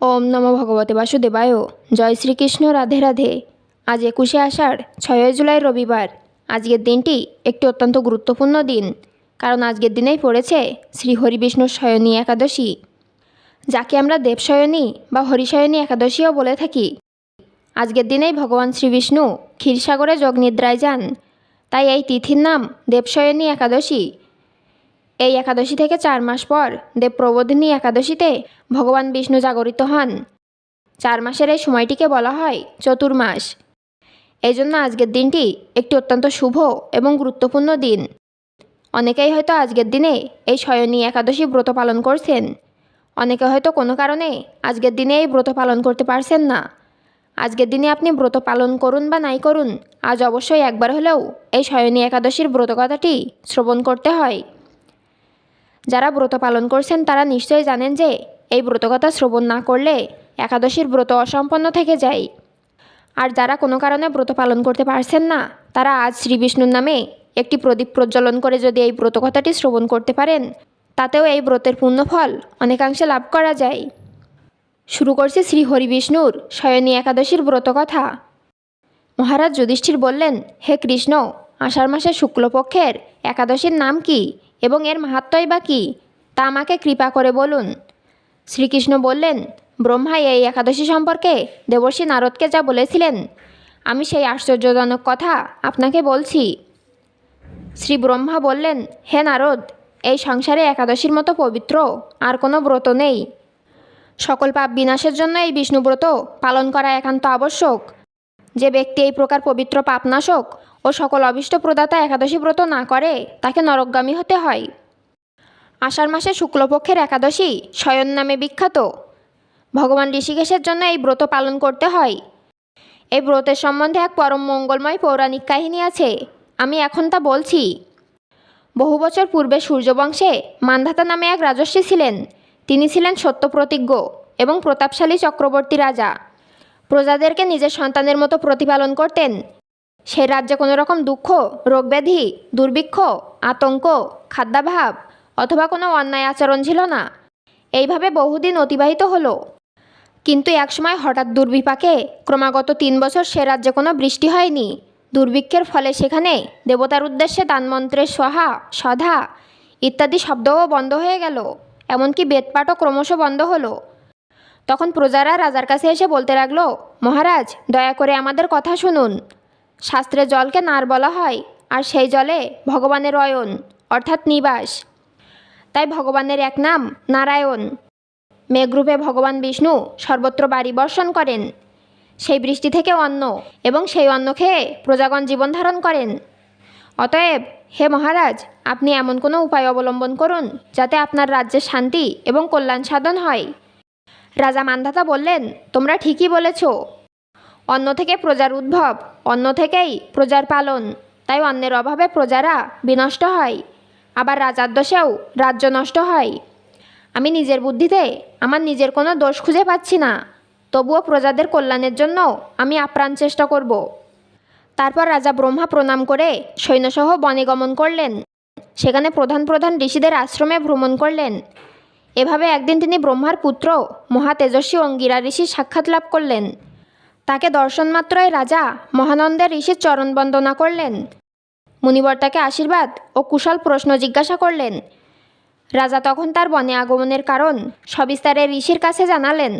ওম নম ভগবতে বাসুদেবায়। জয় শ্রীকৃষ্ণ, রাধে রাধে। আজ একুশে আষাঢ়, ছয়ই জুলাই রবিবার। আজকের দিনটি একটি অত্যন্ত গুরুত্বপূর্ণ দিন, কারণ আজকের দিনেই পড়েছে শ্রী হরিবিষ্ণুর শয়নী একাদশী, যাকে আমরা দেবশয়নী বা হরিশয়নী একাদশীও বলে থাকি। আজকের দিনেই ভগবান শ্রীবিষ্ণু ক্ষীরসাগরে যোগনিদ্রায় যান, তাই এই তিথির নাম দেবশয়নী একাদশী। এই একাদশী থেকে চার মাস পর দেব দেবপ্রবোধিনী একাদশীতে ভগবান বিষ্ণু জাগরিত হন। চার মাসের এই সময়টিকে বলা হয় চতুর্মাস। এই জন্য আজকের দিনটি একটি অত্যন্ত শুভ এবং গুরুত্বপূর্ণ দিন। অনেকেই হয়তো আজকের দিনে এই শয়নী একাদশী ব্রত পালন করছেন। অনেকে হয়তো কোনো কারণে আজকের দিনে এই ব্রত পালন করতে পারছেন না। আজকের দিনে আপনি ব্রত পালন করুন বা নাই করুন, আজ অবশ্যই একবার হলেও এই শয়নী একাদশীর ব্রতকথাটি শ্রবণ করতে হয়। যারা ব্রত পালন করছেন তারা নিশ্চয়ই জানেন যে এই ব্রতকথা শ্রবণ না করলে একাদশীর ব্রত অসম্পন্ন থেকে যায়। আর যারা কোনো কারণে ব্রত পালন করতে পারছেন না, তারা আজ শ্রী বিষ্ণুর নামে একটি প্রদীপ প্রজ্বলন করে যদি এই ব্রতকথাটি শ্রবণ করতে পারেন, তাতেও এই ব্রতের পুণ্যফল অনেকাংশে লাভ করা যায়। শুরু করছে শ্রী হরিবিষ্ণুর শয়নী একাদশীর ব্রতকথা। মহারাজ যুধিষ্ঠির বললেন, হে কৃষ্ণ, আষাঢ় মাসের শুক্লপক্ষের একাদশীর নাম কি? এবং এর মাহাত্মই বা কী? তা আমাকে কৃপা করে বলুন। শ্রীকৃষ্ণ বললেন ব্রহ্মা এই একাদশী সম্পর্কে দেবর্ষী নারদকে যা বলেছিলেন, আমি সেই আশ্চর্যজনক কথা আপনাকে বলছি। শ্রী ব্রহ্মা বললেন, হে নারদ, এই সংসারে একাদশীর মতো পবিত্র আর কোনো ব্রত নেই। সকল পাপ বিনাশের জন্য এই বিষ্ণুব্রত পালন করা একান্ত আবশ্যক। যে ব্যক্তি এই প্রকার পবিত্র পাপনাশক ও সকল অবিষ্ট প্রদাতা একাদশী ব্রত না করে তাকে নরকগামী হতে হয়। আষাঢ় মাসে শুক্লপক্ষের একাদশী শয়ন নামে বিখ্যাত। ভগবান ঋষিকেশের জন্য এই ব্রত পালন করতে হয়। এই ব্রতের সম্বন্ধে এক পরম মঙ্গলময় পৌরাণিক কাহিনী আছে। আমি এখন তা বলছি। বহু বছর পূর্বে সূর্যবংশে মান্ধাতা নামে এক রাজস্বী ছিলেন। তিনি ছিলেন সত্যপ্রতিজ্ঞ এবং প্রতাপশালী চক্রবর্তী রাজা। প্রজাদেরকে নিজের সন্তানের মতো প্রতিপালন করতেন। সেই রাজ্যে কোনো রকম দুঃখ, রোগব্যাধি, দুর্ভিক্ষ, আতঙ্ক, খাদ্যাভাব অথবা কোনো অন্যায় আচরণ ছিল না। এইভাবে বহুদিন অতিবাহিত হলো। কিন্তু একসময় হঠাৎ দুর্বিপাকে ক্রমাগত তিন বছর সে রাজ্যে কোনো বৃষ্টি হয়নি। দুর্ভিক্ষের ফলে সেখানে দেবতার উদ্দেশ্যে দানমন্ত্রের সহা, সধা ইত্যাদি শব্দও বন্ধ হয়ে গেল। এমনকি বেদপাঠও ক্রমশ বন্ধ হলো। তখন প্রজারা রাজার কাছে এসে বলতে লাগল, মহারাজ, দয়া করে আমাদের কথা শুনুন। শাস্ত্রে জলকে নার বলা হয়, আর সেই জলে ভগবানের অয়ন, অর্থাৎ নিবাস। তাই ভগবানের এক নাম নারায়ণ। মেঘরূপে ভগবান বিষ্ণু সর্বত্র বাড়ি বর্ষণ করেন। সেই বৃষ্টি থেকে অন্ন, এবং সেই অন্ন খেয়ে প্রজাগণ জীবন ধারণ করেন। অতএব, হে মহারাজ, আপনি এমন কোনো উপায় অবলম্বন করুন, যাতে আপনার রাজ্যের শান্তি এবং কল্যাণ সাধন হয়। রাজা মান্ধাতা বললেন, তোমরা ঠিকই বলেছ। অন্ন থেকে প্রজার উদ্ভব, অন্ন থেকেই প্রজার পালন। তাই অন্যের অভাবে প্রজারা বিনষ্ট হয়, আবার রাজার দোষেও রাজ্য নষ্ট হয়। আমি নিজের বুদ্ধিতে আমার নিজের কোনো দোষ খুঁজে পাচ্ছি না, তবুও প্রজাদের কল্যাণের জন্য আমি আপ্রাণ চেষ্টা করব। তারপর রাজা ব্রহ্মা প্রণাম করে সৈন্যসহ বনে গমন করলেন। সেখানে প্রধান প্রধান ঋষিদের আশ্রমে ভ্রমণ করলেন। এভাবে একদিন তিনি ব্রহ্মার পুত্র মহা তেজস্বী অঙ্গিরা ঋষির সাক্ষাৎ লাভ করলেন। তাকে দর্শন মাত্রই রাজা মহানন্দের ঋষির চরণ বন্দনা করলেন। মুনিবর তাকে আশীর্বাদ ও কুশল প্রশ্ন জিজ্ঞাসা করলেন। রাজা তখন তার বনে আগমনের কারণ সবিস্তারে ঋষির কাছে জানালেন।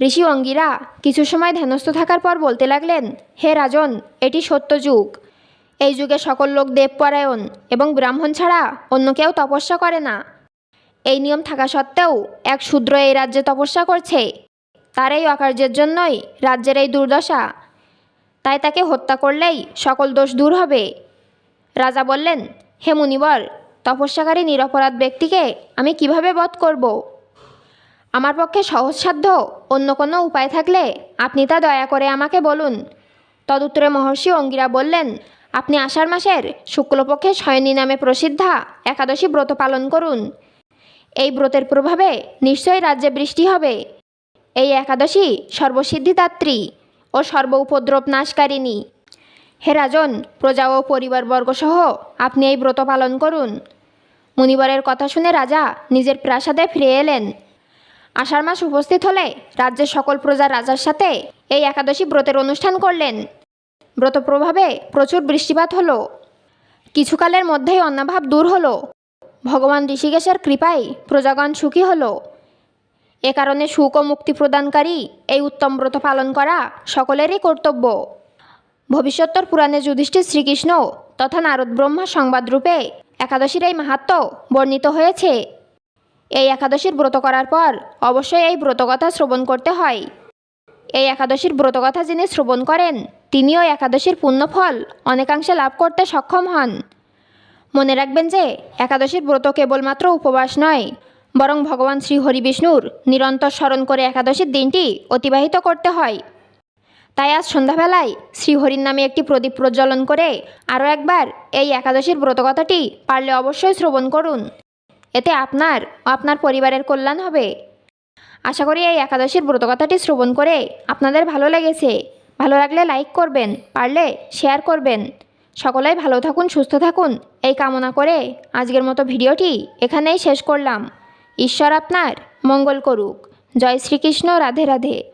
ঋষি অঙ্গিরা কিছু সময় ধ্যানস্থ থাকার পর বলতে লাগলেন, হে রাজন, এটি সত্য যুগ। এই যুগে সকল লোক দেবপরায়ণ এবং ব্রাহ্মণ ছাড়া অন্য কেউ তপস্যা করে না। এই নিয়ম থাকা সত্ত্বেও এক শূদ্র এই রাজ্যে তপস্যা করছে। তার এই অকার্যের জন্যই রাজ্যের এই দুর্দশা। তাই তাকে হত্যা করলেই সকল দোষ দূর হবে। রাজা বললেন, হে মুনিবর, তপস্যাকারী নিরপরাধ ব্যক্তিকে আমি কীভাবে বধ করব? আমার পক্ষে সহজসাধ্য অন্য কোনো উপায় থাকলে আপনি তা দয়া করে আমাকে বলুন। তদুত্তরে মহর্ষি অঙ্গিরা বললেন, আপনি আষাঢ় মাসের শুক্লপক্ষে শয়নী নামে প্রসিদ্ধা একাদশী ব্রত পালন করুন। এই ব্রতের প্রভাবে নিশ্চয়ই রাজ্যে বৃষ্টি হবে। এই একাদশী সর্বসিদ্ধিদাত্রী ও সর্ব উপদ্রব নাশকারিণী। হে রাজন, প্রজা ও পরিবারবর্গ সহ আপনি এই ব্রত পালন করুন। মুনিবরের কথা শুনে রাজা নিজের প্রাসাদে ফিরে এলেন। আষাঢ় মাস উপস্থিত হলে রাজ্যের সকল প্রজা রাজার সাথে এই একাদশী ব্রতের অনুষ্ঠান করলেন। ব্রত প্রভাবে প্রচুর বৃষ্টিপাত হলো। কিছুকালের মধ্যেই অন্নাভাব দূর হলো। ভগবান ঋষিকেশের কৃপায় প্রজাগণ সুখী হলো। এ কারণে সুখ ও মুক্তি প্রদানকারী এই উত্তম ব্রত পালন করা সকলেরই কর্তব্য। ভবিষ্যত্তর পুরাণে যুধিষ্ঠির শ্রীকৃষ্ণ তথা নারদ ব্রহ্মা সংবাদরূপে একাদশীর এই মাহাত্ম বর্ণিত হয়েছে। এই একাদশীর ব্রত করার পর অবশ্যই এই ব্রতকথা শ্রবণ করতে হয়। এই একাদশীর ব্রতকথা যিনি শ্রবণ করেন, তিনিও একাদশীর পুণ্যফল অনেকাংশে লাভ করতে সক্ষম হন। মনে রাখবেন যে, একাদশীর ব্রত কেবলমাত্র উপবাস নয় বরং ভগবান শ্রী হরি বিষ্ণুর নিরন্তর স্মরণ করে একাদশীর দিনটি অতিবাহিত করতে হয়। তাই আজ সন্ধ্যাবেলায় শ্রীহরির নামে একটি প্রদীপ প্রজ্বলন করে আরও একবার এই একাদশীর ব্রতকথাটি পারলে অবশ্যই শ্রবণ করুন। এতে আপনার আপনার পরিবারের কল্যাণ হবে। আশা করি এই একাদশীর ব্রতকথাটি শ্রবণ করে আপনাদের ভালো লেগেছে। ভালো লাগলে লাইক করবেন, পারলে শেয়ার করবেন। সকলেই ভালো থাকুন, সুস্থ থাকুন। এই কামনা করে আজকের মতো ভিডিওটি এখানেই শেষ করলাম। ঈশ্বর আপনার মঙ্গল করুক। জয় শ্রীকৃষ্ণ রাধে রাধে।